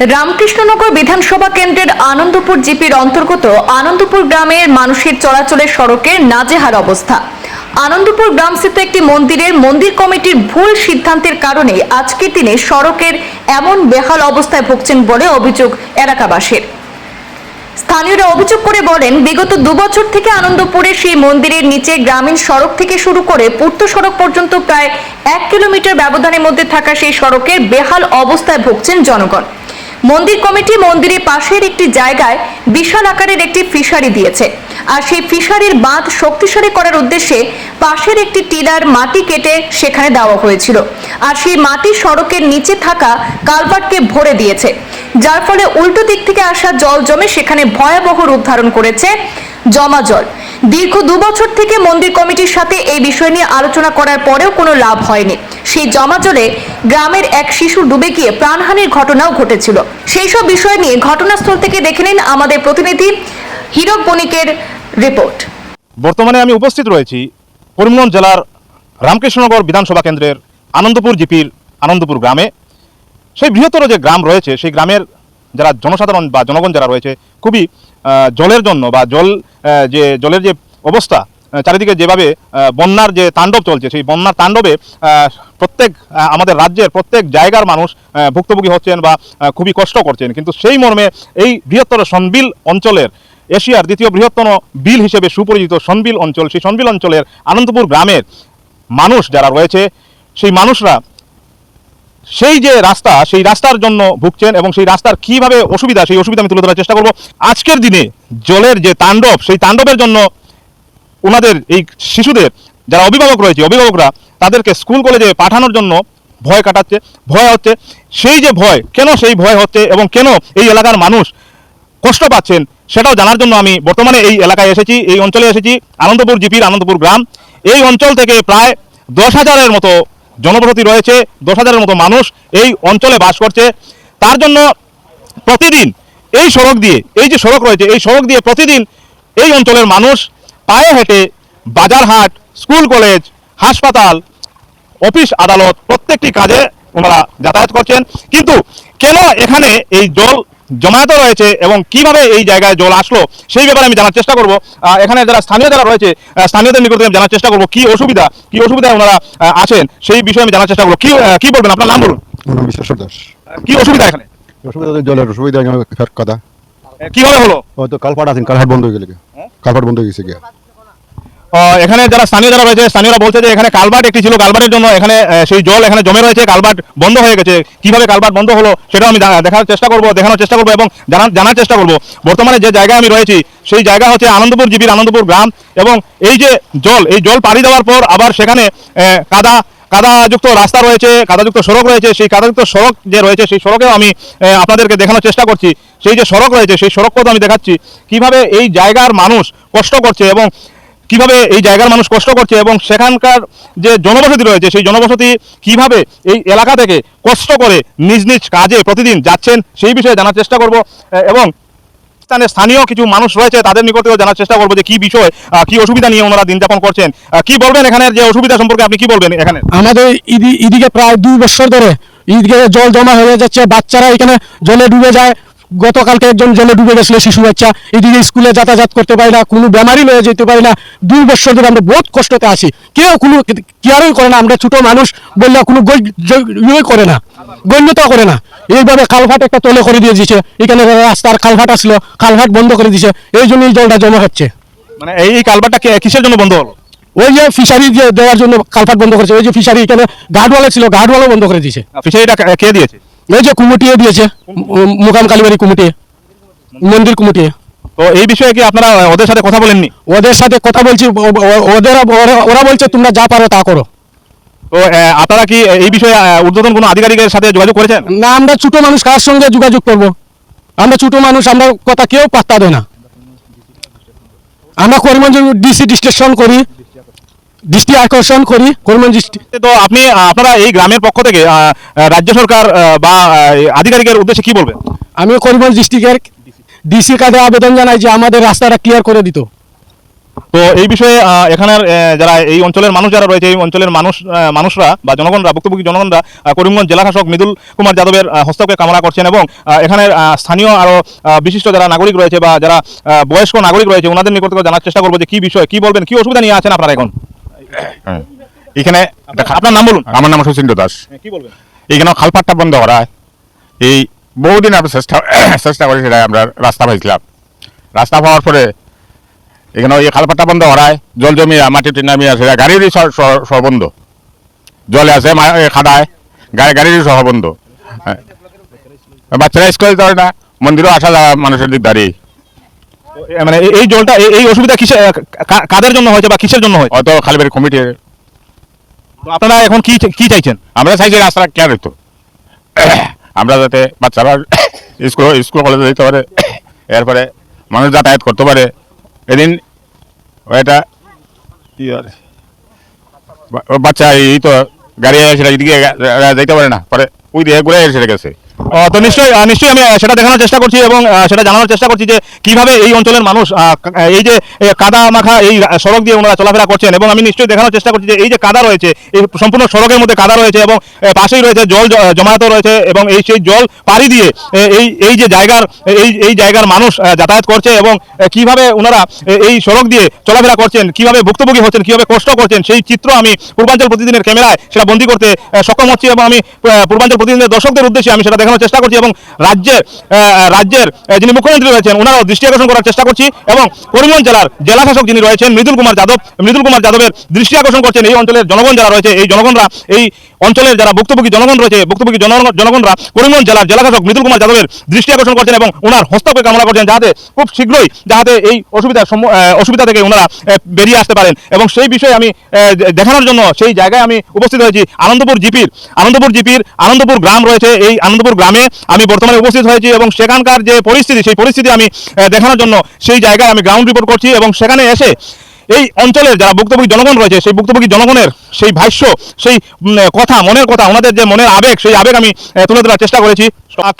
রামকৃষ্ণনগর বিধানসভা কেন্দ্রের আনন্দপুর জিপির অন্তর্গত আনন্দপুর গ্রামের মানুষের চলাচলের সড়কের নাজেহার অবস্থা। আনন্দপুর গ্রামস্থিত একটি মন্দিরের মন্দির কমিটির ভুল সিদ্ধান্তের কারণে আজকের দিনে সড়কের এমন বেহাল অবস্থায় ভুগছেন বলে অভিযোগ এলাকাবাসীর। স্থানীয়রা অভিযোগ করে বলেন, বিগত দুবছর থেকে আনন্দপুরে সেই মন্দিরের নিচে গ্রামীণ সড়ক থেকে শুরু করে পূর্ত সড়ক পর্যন্ত প্রায় এক কিলোমিটার ব্যবধানের মধ্যে থাকা সেই সড়কের বেহাল অবস্থায় ভুগছেন জনগণ। মন্দির কমিটি মন্দিরের পাশের একটি জায়গায় বিশাল আকারের একটি ফিশারি দিয়েছে। আর সেই ফিশারির বাঁধ শক্তিশালী করার উদ্দেশ্যে পাশের একটি টিলার মাটি কেটে সেখানে দেওয়া হয়েছিল। আর সেই মাটি সড়কের নিচে থাকা কালভার্টকে ভরে দিয়েছে। যার ফলে উল্টো দিক থেকে আসা জল জমে সেখানে ভয়াবহ রূপ ধারণ করেছে জমা জল। দীর্ঘ দু বছর থেকে মন্দির কমিটির সাথে এই বিষয় নিয়ে আলোচনা করার পরেও কোনো লাভ হয়নি। সেই জমা জলে গ্রামের এক শিশু ডুবে গিয়ে প্রাণহানির ঘটনাও ঘটেছিল। সেই সব বিষয় নিয়ে ঘটনাস্থল থেকে দেখে নিন আমাদের প্রতিনিধি হীরক বণিকের রিপোর্ট। বর্তমানে আমি উপস্থিত রয়েছি করিমগঞ্জ জেলার রামকৃষ্ণনগর বিধানসভা কেন্দ্রের আনন্দপুর জিপির আনন্দপুর গ্রামে। সেই বৃহত্তর যে গ্রাম রয়েছে, সেই গ্রামের যারা জনসাধারণ বা জনগণ যারা রয়েছে, খুবই জলের জন্য বা জল যে জলের যে অবস্থা চারিদিকে যেভাবে বন্যার যে তাণ্ডব চলছে, সেই বন্যার তাণ্ডবে প্রত্যেক আমাদের রাজ্যের প্রত্যেক জায়গার মানুষ ভুক্তভোগী হচ্ছেন বা খুবই কষ্ট করছেন। কিন্তু সেই মর্মে এই বৃহত্তর সনবিল অঞ্চলের, এশিয়ার দ্বিতীয় বৃহত্তম বিল হিসেবে সুপরিচিত সনবিল অঞ্চল, সেই সনবিল অঞ্চলের আনন্দপুর গ্রামের মানুষ যারা রয়েছে, সেই মানুষরা সেই যে রাস্তা, সেই রাস্তার জন্য ভুগছেন এবং সেই রাস্তার কীভাবে অসুবিধা, সেই অসুবিধা আমি তুলে ধরার চেষ্টা করব। আজকের দিনে জলের যে তাণ্ডব, সেই তাণ্ডবের জন্য ওনাদের এই শিশুদের, যারা অভিভাবক রয়েছে, অভিভাবকরা, তাদেরকে স্কুল, কলেজে পাঠানোর জন্য ভয় কাটাচ্ছে, ভয় হচ্ছে। সেই যে ভয়, কেন সেই ভয় হচ্ছে এবং কেন এই এলাকার মানুষ কষ্ট পাচ্ছেন, সেটাও জানার জন্য আমি বর্তমানে এই এলাকায় এসেছি, এই অঞ্চলে এসেছি, আনন্দপুর জিপির আনন্দপুর গ্রাম। এই অঞ্চল থেকে প্রায় দশ হাজারের মতো জনবসতি রয়েছে, দশ হাজারের মতো মানুষ এই অঞ্চলে বাস করছে। তার জন্য প্রতিদিন এই সড়ক দিয়ে, এই যে সড়ক রয়েছে, এই সড়ক দিয়ে প্রতিদিন এই অঞ্চলের মানুষ পায়ে হেঁটে বাজার হাট, স্কুল কলেজ, হাসপাতাল, অফিস আদালত প্রত্যেকটি কাজে ওনারা যাতায়াত করছেন। কিন্তু কেন এখানে এই জল জমায়েত রয়েছে এবং কীভাবে এই জায়গায় জল আসলো সেই ব্যাপারে আমি জানার চেষ্টা করব। এখানে যারা স্থানীয় যারা রয়েছে স্থানীয়দের নিকট আমি জানার চেষ্টা করব কি অসুবিধা কি অসুবিধায় ওনারা আছেন সেই বিষয়ে আমি জানার চেষ্টা করব। কি কি বলবেন? আপনার নাম বলুন। দাস। কি অসুবিধা এখানে? অসুবিধা জলের কীভাবে হলো? হয়তো কালপাট আছেন কালহাট বন্ধ হয়ে গেলে কালপাট বন্ধ হয়ে গেছে গিয়া এখানে যারা স্থানীয় যারা রয়েছে, স্থানীয়রা বলছে যে এখানে কালভার্ট একটি ছিল কালভার্টের জন্য। এখানে সেই জল এখানে জমে রয়েছে কালভার্ট বন্ধ হয়ে গেছে। কীভাবে কালভার্ট বন্ধ হলো সেটাও আমি দেখার চেষ্টা করব, দেখানোর চেষ্টা করব এবং জানার চেষ্টা করব। বর্তমানে যে জায়গায় আমি রয়েছি, সেই জায়গা হচ্ছে আনন্দপুর জিবির আনন্দপুর গ্রাম এবং এই যে জল, এই জল পাড়ি দেওয়ার পর আবার সেখানে কাদা কাদাযুক্ত রাস্তা রয়েছে, কাদাযুক্ত সড়ক রয়েছে। সেই কাদাযুক্ত সড়ক যে রয়েছে, সেই সড়কেও আমি আপনাদেরকে দেখানোর চেষ্টা করছি। সেই যে সড়ক রয়েছে, সেই সড়কও আমি দেখাচ্ছি। কীভাবে এই জায়গার মানুষ কষ্ট করছে এবং কীভাবে এই জায়গার মানুষ কষ্ট করছে এবং সেখানকার যে জনবসতি রয়েছে, সেই জনবসতি কীভাবে এই এলাকা থেকে কষ্ট করে নিজ নিজ কাজে প্রতিদিন যাচ্ছেন, সেই বিষয়ে জানার চেষ্টা করব। এবং স্থানে স্থানীয় কিছু মানুষ রয়েছে, তাদের নিকট থেকেও জানার চেষ্টা করব যে কি বিষয় কি অসুবিধা নিয়ে ওনারা দিন যাপন করছেন। কি বলবেন এখানের যে অসুবিধা সম্পর্কে আপনি কি বলবেন এখানে? আমাদের ইদি- এদিকে প্রায় দুই বছর ধরে এদিকে জল জমা হয়ে যাচ্ছে, বাচ্চারা এখানে জলে ডুবে যায় গতকালকে একজন জলে ডুবে গেছিল শিশু বাচ্চা। এদিকে স্কুলে যাতায়াত করতে পারি না কোনো বেমারি লয়ে যেতে পারি না। দুই বছর ধরে আমরা বহুত কষ্টতে আছি। কেউ কোনো কেয়ারই করে না আমরা ছোট মানুষ বললে কোনো ইয়ে করে না গণ্যতা করে না। এইভাবে খালঘাট একটা তলে করে দিয়ে দিয়েছে। এখানে রাস্তার খালঘাট আসলো খালঘাট বন্ধ করে দিয়েছে। এই জন্য এই জলটা জমা হচ্ছে। মানে এই কে- কিসের জন্য বন্ধ হলো? ওই যে ফিশারি দেওয়ার জন্য কালপাট বন্ধ করেছে। ওই যে ফিশারি এখানে গার্ডওয়ালা ছিল গার্ডওয়ালা বন্ধ করে দিয়েছে। ফিশারিটা কে দিয়েছে? ওই যে কুমুটিয়ে দিয়েছে মুকাম কালীবাড়ি কুমুটিয়ে মন্দির কুমুটিয়ে। তো এই বিষয়ে কি আপনারা ওদের সাথে কথা বলেননি? ওদের সাথে কথা বলছি ওদের ওরা- বলছে তোমরা যা পারো তা করো। তো আপনারা কি এই বিষয়ে ঊর্ধ্বতন কোনো আধিকারিকের সাথে যোগাযোগ করেছেন? না আমরা ছোট মানুষ কার সঙ্গে যোগাযোগ করব? আমরা ছোট মানুষ আমরা কথা কেউ পাত্তা দেয় না। আমরা করিমগঞ্জ ডিসি ডিস্ট্রিকশন করি। দৃষ্টি আকর্ষণ করি করিমগঞ্জ ডিস্ট্রিক্ট তো আপনি আপনারা এই গ্রামের পক্ষ থেকে রাজ্য সরকার বা আধিকারিকের উদ্দেশ্যে কি বলবেন? আমি করিমগঞ্জ ডিস্ট্রিক্টের ডিসির কাছে আবেদন জানাই যে আমাদের রাস্তাটা ক্লিয়ার করে দিত। তো এই বিষয়ে এখানের যারা এই অঞ্চলের মানুষ যারা রয়েছে এই অঞ্চলের মানুষ মানুষরা বা জনগণরা ভুক্তভোগী জনগণরা করিমগঞ্জ জেলা শাসক মৃদুল কুমার যাদবের আহ, হস্তক্ষেপ কামনা করছেন এবং এখানের স্থানীয় আরও আহ, বিশিষ্ট যারা নাগরিক রয়েছে বা যারা বয়স্ক নাগরিক রয়েছে ওনাদের নিকট থেকে জানার চেষ্টা করব যে কি বিষয় কি বলবেন কী অসুবিধা নিয়ে আছেন আপনারা এখন। এখানে আপনার- নাম বলুন। আমার নাম সুচিন্দ্র দাস। কি বলবেন? এখানে খালপাটটা বন্ধ করা এই বহুদিন আমরা চেষ্টা চেষ্টা করি সেটা আমরা রাস্তা পাইছিলাম। রাস্তা পাওয়ার পরে এখানে ওই খালপাটটা বন্ধ করায় জল জমিয়ে মাটিতে নামিয়ে আছে গাড়িরই সব সব- সব বন্ধ জলে আছে খাদায়। গাড়ি গাড়িরই সহ বন্ধ হ্যাঁ। বাচ্চারা স্কুলে যেতে না। মন্দিরও আসা যাওয়া মানুষের দিক দাঁড়িয়ে মানে এই- জলটা এই- অসুবিধা কিসে কা- কাদের জন্য হয়েছে বা কিসের জন্য হয়েছে অত খালবের কমিটি আপনারা এখন কি কি চাইছেন? আমরা চাইছি রাস্তা কেন হইতো। আমরা যাতে বাচ্চারা স্কুল স্কুল কলেজে যেতে পারে এরপরে মানুষ যাতায়াত করতে পারে। এদিন এটা কি আর বাচ্চা এই তো গাড়ি সেটা এদিকে যাইতে পারে না। পরে ওই দিয়ে ঘুরে এসে গেছে। তো নিশ্চয়ই নিশ্চয়ই আমি সেটা দেখানোর চেষ্টা করছি এবং সেটা জানানোর চেষ্টা করছি যে কীভাবে এই অঞ্চলের মানুষ এই যে কাদা মাখা, এই সড়ক দিয়ে ওনারা চলাফেরা করছেন এবং আমি নিশ্চয়ই দেখানোর চেষ্টা করছি যে এই যে কাদা রয়েছে, এই সম্পূর্ণ সড়কের মধ্যে কাদা রয়েছে এবং পাশেই রয়েছে জল জমায়েত রয়েছে এবং এই সেই জল পাড়ি দিয়ে এই এই যে জায়গার, এই এই জায়গার মানুষ যাতায়াত করছে এবং কীভাবে ওনারা এই সড়ক দিয়ে চলাফেরা করছেন, কীভাবে ভুক্তভোগী হচ্ছেন, কীভাবে কষ্ট করছেন, সেই চিত্র আমি পূর্বাঞ্চল প্রতিদিনের ক্যামেরায় সেটা বন্দি করতে সক্ষম হচ্ছি এবং আমি পূর্বাঞ্চল প্রতিদিনের দর্শকদের উদ্দেশ্যে আমি সেটা দেখানোর চেষ্টা করছি এবং রাজ্যের রাজ্যের যিনি মুখ্যমন্ত্রী রয়েছেন, ওনারাও দৃষ্টি আকর্ষণ করার চেষ্টা করছি এবং করিমগঞ্জ জেলার জেলাশাসক যিনি রয়েছেন, মৃদুল কুমার যাদব, মৃদুল কুমার যাদবের দৃষ্টি আকর্ষণ করছেন এই অঞ্চলের জনগণ যারা রয়েছে, এই জনগণরা, এই অঞ্চলের যারা ভুক্তভোগী জনগণ রয়েছে, ভুক্তভোগী জনগণরা করিমগঞ্জ জেলার জেলা শাসক মৃদুল কুমার যাদবের দৃষ্টি আকর্ষণ করছেন এবং ওনার হস্তক্ষেপ কামনা করছেন যাতে খুব শীঘ্রই যাতে এই অসুবিধার অসুবিধা থেকে ওনারা বেরিয়ে আসতে পারেন এবং সেই বিষয়ে আমি দেখানোর জন্য সেই জায়গায় আমি উপস্থিত হয়েছি আনন্দপুর জিপির আনন্দপুর জিপির আনন্দপুর গ্রাম রয়েছে, এই আনন্দপুর গ্রামে আমি বর্তমানে উপস্থিত হয়েছি এবং সেখানকার যে পরিস্থিতি, সেই পরিস্থিতি আমি দেখানোর জন্য সেই জায়গায় আমি গ্রাউন্ড রিপোর্ট করছি এবং সেখানে এসে এই অঞ্চলের যারা ভুক্তভোগী জনগণ রয়েছে সেই ভুক্তভোগী জনগণের সেই ভাষ্য সেই কথা মনের কথা ওনাদের যে মনের আবেগ সেই আবেগ আমি তুলে ধরার চেষ্টা করেছি।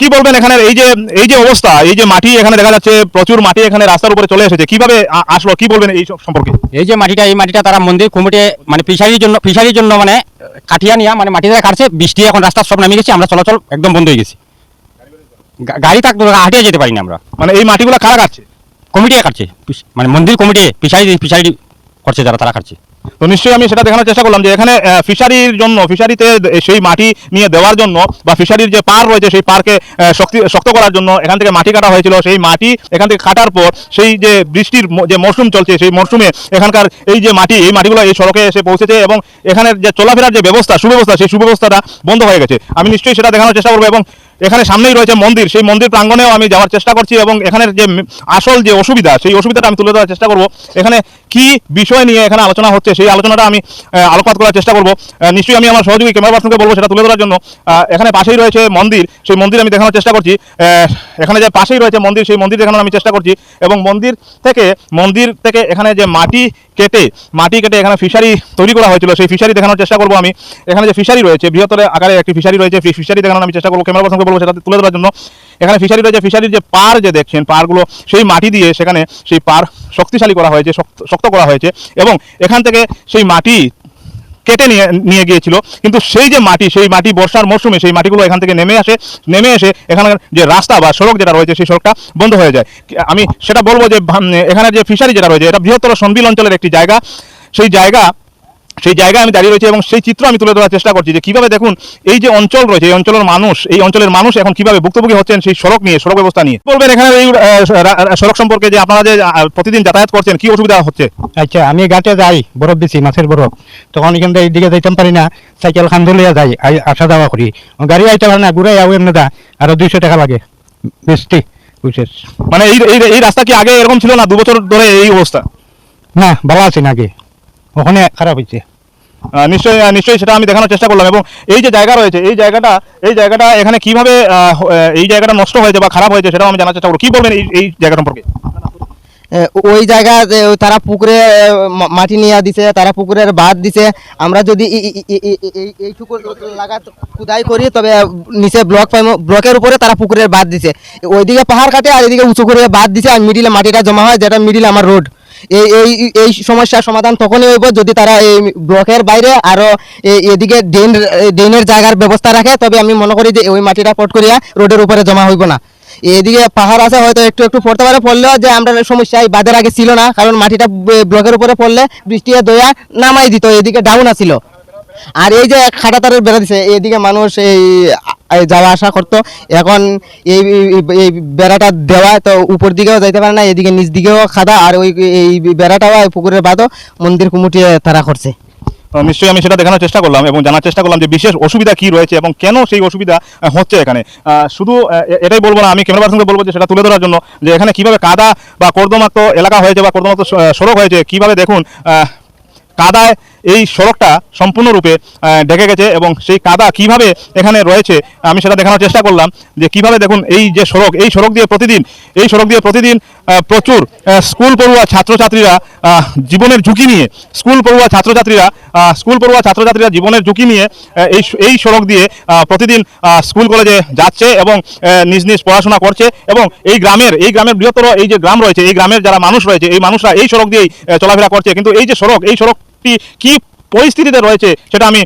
কি বলবেন এখানে এই যে এই যে অবস্থা এই যে মাটি এখানে দেখা যাচ্ছে প্রচুর মাটি এখানে রাস্তার উপরে চলে এসেছে কীভাবে আসলো কি বলবেন এই সম্পর্কে? এই যে মাটিটা এই মাটিটা তারা মন্দির কমিটি মানে ফিশারির জন্য ফিশারির জন্য মানে কাঠিয়া নিয়া মানে মাটিটা কাটছে বৃষ্টি এখন রাস্তা সব নামিয়ে গেছে আমরা চলাচল একদম বন্ধ হয়ে গেছি। গাড়ি থাকতো হাঁটিয়ে যেতে পারি না আমরা। মানে এই মাটিগুলো কারা কাটছে? কমিটি কাটছে। মানে মন্দির কমিটি ফিশারি ফিশারি করছে যারা, তারা কাটছে। তো নিশ্চয়ই আমি সেটা দেখানোর চেষ্টা করলাম যে এখানে ফিশারির জন্য, ফিশারিতে সেই মাটি নিয়ে দেওয়ার জন্য বা ফিশারির যে পার রয়েছে সেই পার্কে শক্তি শক্ত করার জন্য এখান থেকে মাটি কাটা হয়েছিল। সেই মাটি এখান থেকে কাটার পর সেই যে বৃষ্টির যে মরশুম চলছে, সেই মরশুমে এখানকার এই যে মাটি, এই মাটিগুলো এই সড়কে এসে পৌঁছেছে এবং এখানের যে চলাফেরার যে ব্যবস্থা, সুব্যবস্থা, সেই সুব্যবস্থাটা বন্ধ হয়ে গেছে। আমি নিশ্চয়ই সেটা দেখানোর চেষ্টা করব এবং এখানে সামনেই রয়েছে মন্দির। সেই মন্দির প্রাঙ্গণেও আমি যাওয়ার চেষ্টা করছি এবং এখানের যে আসল যে অসুবিধা, সেই অসুবিধাটা আমি তুলে ধরার চেষ্টা করব। এখানে কি বিষয় নিয়ে এখানে আলোচনা হচ্ছে, সেই আলোচনাটা আমি আলোকপাত করার চেষ্টা করব। নিশ্চয়ই আমি আমার সহযোগী ক্যামেরা পার্সনকে বলব সেটা তুলে ধরার জন্য। এখানে পাশেই রয়েছে মন্দির, সেই মন্দির আমি দেখানোর চেষ্টা করছি। এখানে যে পাশেই রয়েছে মন্দির, সেই মন্দির দেখানোর আমি চেষ্টা করছি এবং মন্দির থেকে মন্দির থেকে এখানে যে মাটি কেটে মাটি কেটে এখানে ফিশারি তৈরি করা হয়েছিল, সেই ফিশারি দেখানোর চেষ্টা করব আমি। এখানে যে ফিশারি রয়েছে, বৃহত্তর আকারে একটি ফিশারি রয়েছে ফিশারি দেখানোর আমি চেষ্টা করব। ক্যামেরা পার্সনকে বলব সেটা তুলে ধরার জন্য। এখানে ফিশারি রয়েছে ফিশারির যে পার যে দেখছেন পারগুলো সেই মাটি দিয়ে সেখানে সেই পার শক্তিশালী করা হয়েছে, শক্ত করা হয়েছে এবং এখান থেকে সেই মাটি কেটে নিয়ে নিয়ে গিয়েছিল। কিন্তু সেই যে মাটি, সেই মাটি বর্ষার মরশুমে সেই মাটিগুলো এখান থেকে নেমে আসে, নেমে এসে এখানের যে রাস্তা বা সড়ক যেটা রয়েছে, সেই সড়কটা বন্ধ হয়ে যায়। আমি সেটা বলব যে এখানে যে ফিশারি যেটা রয়েছে, এটা বৃহত্তর সন্দিল অঞ্চলের একটি জায়গা। সেই জায়গা সেই জায়গায় আমি দাঁড়িয়ে রয়েছি এবং সেই চিত্র আমি তুলে ধরার চেষ্টা করছি যে কীভাবে দেখুন এই যে অঞ্চল রয়েছে এই অঞ্চলের মানুষ এই অঞ্চলের মানুষ এখন কীভাবে ভুক্তভোগী হচ্ছেন সেই সড়ক নিয়ে সড়ক ব্যবস্থা নিয়ে। বলবেন এখানে এই সড়ক সম্পর্কে যে আপনারা যে প্রতিদিন যাতায়াত করছেন কি অসুবিধা হচ্ছে? আচ্ছা আমি ঘাটে যাই বরফ বেশি মাছের বরফ। তখন এখান থেকে এইদিকে যাইতাম পারি না সাইকেল খান ধরিয়া যাই আসা যাওয়া করি। গাড়ি আইতে পারে না ঘুরাই আও এমনি দা আরও দুইশো টাকা লাগে। বেশি বুঝছিস মানে এই এই- রাস্তা কি আগে এরকম ছিল না দু বছর ধরে এই অবস্থা? না ভালো আছে না আগে। ওখানে খারাপ হয়েছে। নিশ্চয়ই নিশ্চয়ই সেটা আমি দেখানোর চেষ্টা করলাম। এবং এই যে জায়গা রয়েছে, এই জায়গাটা এই জায়গাটা এখানে কীভাবে এই জায়গাটা নষ্ট হয়েছে বা খারাপ হয়েছে সেটাও আমি জানার চেষ্টা করব। কী বলবেন এই এই জায়গা সম্পর্কে? ওই জায়গা তারা পুকুরে মাটি নিয়ে দিছে, তারা পুকুরের বাদ দিছে। আমরা যদি এইটুকু লাগা খুদাই করি, তবে নিচে ব্লক ব্লকের উপরে তারা পুকুরের বাদ দিছে। ওইদিকে পাহাড় কাটে আর এদিকে উঁচু করে বাদ দিছে আর মিডিলে মাটিটা জমা হয়, যেটা মিডিলে আমার রোড এই এই এই সমস্যার সমাধান তখনই হইব যদি তারা এই ব্লকের বাইরে আরও এদিকে ড্রেন ড্রেনের জায়গার ব্যবস্থা রাখে। তবে আমি মনে করি যে ওই মাটিটা পট করিয়া রোডের উপরে জমা হইব না। এদিকে পাহাড় আছে, হয়তো একটু একটু পড়তে পারে। পড়লেও যে আমরা সমস্যা এই বাদের আগে ছিল না, কারণ মাটিটা ব্লকের উপরে পড়লে বৃষ্টি দয়া নামাই দিত, এদিকে ডাউন আছিল। আর এই যে খাটা তারের বেড়া দিছে, এদিকে মানুষ এই যাওয়া আসা করতো। এখন এই, এই- বেড়াটা দেওয়া তো উপর দিকেও যাইতে পারে না, এদিকে নিচ দিকেও খাদা, আর ওই, এই বেড়াটাও পুকুরের বাদও মন্দির কুমুটিয়ে তারা করছে। নিশ্চয়ই আমি সেটা দেখানোর চেষ্টা করলাম এবং জানার চেষ্টা করলাম যে বিশেষ অসুবিধা কি রয়েছে এবং কেন সেই অসুবিধা হচ্ছে এখানে। শুধু এটাই বলব না, আমি ক্যামেরা পার্সনকে বলব যে সেটা তুলে ধরার জন্য যে এখানে কীভাবে কাদা বা কর্দমাক্ত এলাকা হয়েছে বা কর্দমাক্ত সড়ক হয়েছে, কীভাবে দেখুন কাদায় এই সড়কটা সম্পূর্ণরূপে ঢেকে গেছে এবং সেই কাদা কীভাবে এখানে রয়েছে, আমি সেটা দেখানোর চেষ্টা করলাম যে কীভাবে দেখুন এই যে সড়ক, এই সড়ক দিয়ে প্রতিদিন, এই সড়ক দিয়ে প্রতিদিন প্রচুর স্কুল পড়ুয়া ছাত্রছাত্রীরা জীবনের ঝুঁকি নিয়ে, স্কুল পড়ুয়া ছাত্রছাত্রীরা স্কুল পড়ুয়া ছাত্রছাত্রীরা জীবনের ঝুঁকি নিয়ে এই এই সড়ক দিয়ে প্রতিদিন স্কুল কলেজে যাচ্ছে এবং নিজ নিজ পড়াশোনা করছে এবং এই গ্রামের এই গ্রামের বৃহত্তর এই যে গ্রাম রয়েছে, এই গ্রামের যারা মানুষ রয়েছে, এই মানুষরা এই সড়ক দিয়েই চলাফেরা করছে। কিন্তু এই যে সড়ক, এই সড়কটি কি পরিস্থিতিতে রয়েছে সেটা আমি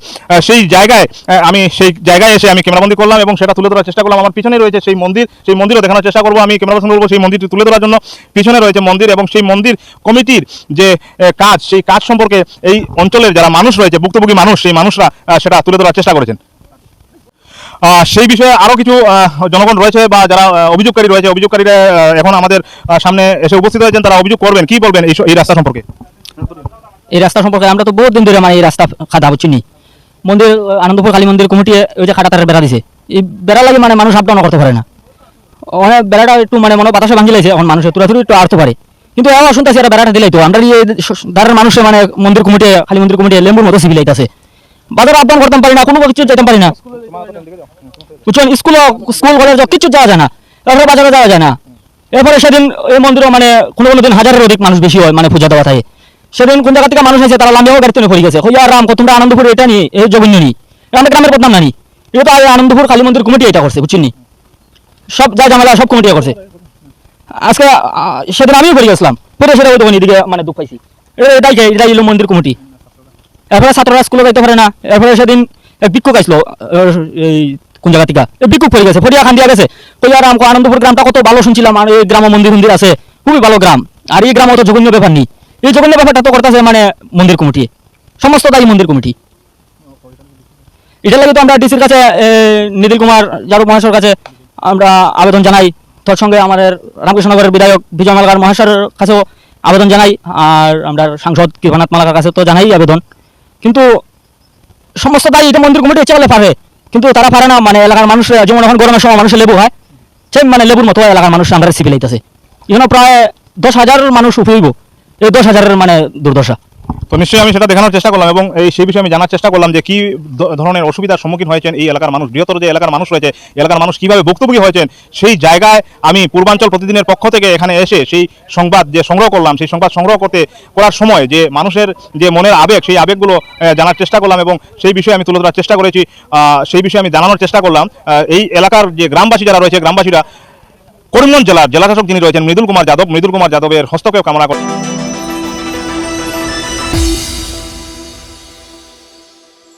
সেই জায়গায় আমি সেই জায়গায় এসে আমি ক্যামেরাবন্দি করলাম এবং সেটা তুলে ধরার চেষ্টা করলাম। আমার পিছনে রয়েছে সেই মন্দির, সেই মন্দিরও দেখানোর চেষ্টা করব। আমি ক্যামেরা করব সেই মন্দিরটি তুলে ধরার জন্য পিছনে রয়েছে মন্দির এবং সেই মন্দির কমিটির যে কাজ, সেই কাজ সম্পর্কে এই অঞ্চলের যারা মানুষ রয়েছে, ভুক্তভোগী মানুষ, সেই মানুষরা সেটা তুলে ধরার চেষ্টা করেছেন। সেই বিষয়ে আরও কিছু জনগণ রয়েছে বা যারা অভিযোগকারী রয়েছে, অভিযোগকারীরা এখন আমাদের সামনে এসে উপস্থিত হয়েছেন, তারা অভিযোগ করবেন, কি বলবেন এই রাস্তা সম্পর্কে? এই রাস্তা সম্পর্কে আমরা তো বহুত দিন ধরে মানে এই রাস্তা খাদা বুঝছি নি মন্দির আনন্দপুর কালী মন্দির কমিটি ওই যে খাটা তারের বেড়া দিছে। এই বেড়া লাগে মানে মানুষ আপ করতে পারে না। অনেক বেড়াটা একটু মানে মনে বাতাসে ভাঙি লাগছে এখন মানুষের তুরাতুরি একটু আড়তে পারে। কিন্তু এও শুনতেছি এরা বেড়াটা দিলাই তো, আমরা এই দাঁড়ের মানুষে মানে মন্দির কমিটি খালি মন্দির কমিটি লেম্বুর মতো সিভিল আইতাছে। বাজার আপ ডাউন করতে পারি না, কোনো কিছু যেতে পারি না। বুঝছেন? স্কুল স্কুল, কলেজ কিছু যাওয়া যায় না। তারপরে বাজারে যাওয়া যায় না। এরপরে সেদিন এই মন্দিরও মানে কোনো কোনো দিন হাজারের অধিক মানুষ বেশি হয় মানে পূজা দেওয়া থাকে। সেদিন কোন জায়গা থেকে মানুষ আছে তারা লামিয়াও গাড়িতে পড়ে গেছে। হইয়া রাম তোমরা আনন্দপুর এটা নিয়ে এই জগন্য নি আমাদের গ্রামের বদনাম নানি। এটা তো আনন্দপুর কালী মন্দির কমিটি এটা করছে, বুঝছেন সব যা ঝামেলা, সব কমিটি করছে। আজকে সেদিন আমিও পড়ে গেছিলাম। পরে সেটা ওই এদিকে মানে দুঃখ পাইছি। এটাই? এটাই হলো মন্দির কমিটি। এরপরে ছাত্ররা স্কুলে যাইতে পারে না। এরপরে সেদিন ভিক্ষুক আসলো এই কোন জায়গা থেকে? এই ভিক্ষুক পড়ে গেছে ফরিয়া খান দিয়া গেছে। কই আর আমাকে আনন্দপুর গ্রামটা কত ভালো শুনছিলাম। আর এই গ্রাম মন্দির মন্দির আছে। খুবই ভালো গ্রাম। আর এই গ্রাম অত জঘন্য ব্যাপার নেই এই জঘন্য ব্যাপারটা তো করতেছে মানে মন্দির কমিটি। সমস্ত দায়ী মন্দির কমিটি। এটা লাগে তো আমরা ডিসির কাছে এ, নিধিল কুমার যাদব মহেশ্বর কাছে আমরা আবেদন জানাই। তোর সঙ্গে আমাদের রামকৃষ্ণনগরের বিধায়ক বিজয় মালাকার মহেশ্বরের কাছেও আবেদন জানাই। আর আমরা সাংসদ কৃপানাথ মালাকার কাছে তো জানাই আবেদন। কিন্তু সমস্ত দায়ী এটা মন্দির কমিটি চাইলে পারে। কিন্তু তারা পারে না। মানে এলাকার মানুষ যেমন এখন গরমের সময় মানুষের লেবু হয় সেই মানে লেবুর মতো এলাকার মানুষ আমরা সিভিল হইতেছে এখানে প্রায় দশ হাজার মানুষ উপয়োগ। এই দশ হাজারের মানে দুর্দশা। তো নিশ্চয়ই আমি সেটা দেখানোর চেষ্টা করলাম এবং এই সেই বিষয়ে আমি জানার চেষ্টা করলাম যে কি ধরনের অসুবিধার সম্মুখীন হয়েছেন এই এলাকার মানুষ, বৃহত্তর যে এলাকার মানুষ রয়েছে এলাকার মানুষ কীভাবে ভুক্তভোগী হয়েছেন, সেই জায়গায় আমি পূর্বাঞ্চল প্রতিদিনের পক্ষ থেকে এখানে এসে সেই সংবাদ যে সংগ্রহ করলাম, সেই সংবাদ সংগ্রহ করতে করার সময় যে মানুষের যে মনের আবেগ, সেই আবেগগুলো জানার চেষ্টা করলাম এবং সেই বিষয়ে আমি তুলে ধরার চেষ্টা করেছি সেই বিষয়ে আমি জানানোর চেষ্টা করলাম এই এলাকার যে গ্রামবাসী যারা রয়েছে, গ্রামবাসীরা করিমগঞ্জ জেলার জেলাশাসক যিনি রয়েছেন মৃদুল কুমার যাদব, মৃদুল কুমার যাদবের হস্তক্ষেপ কামনা করেন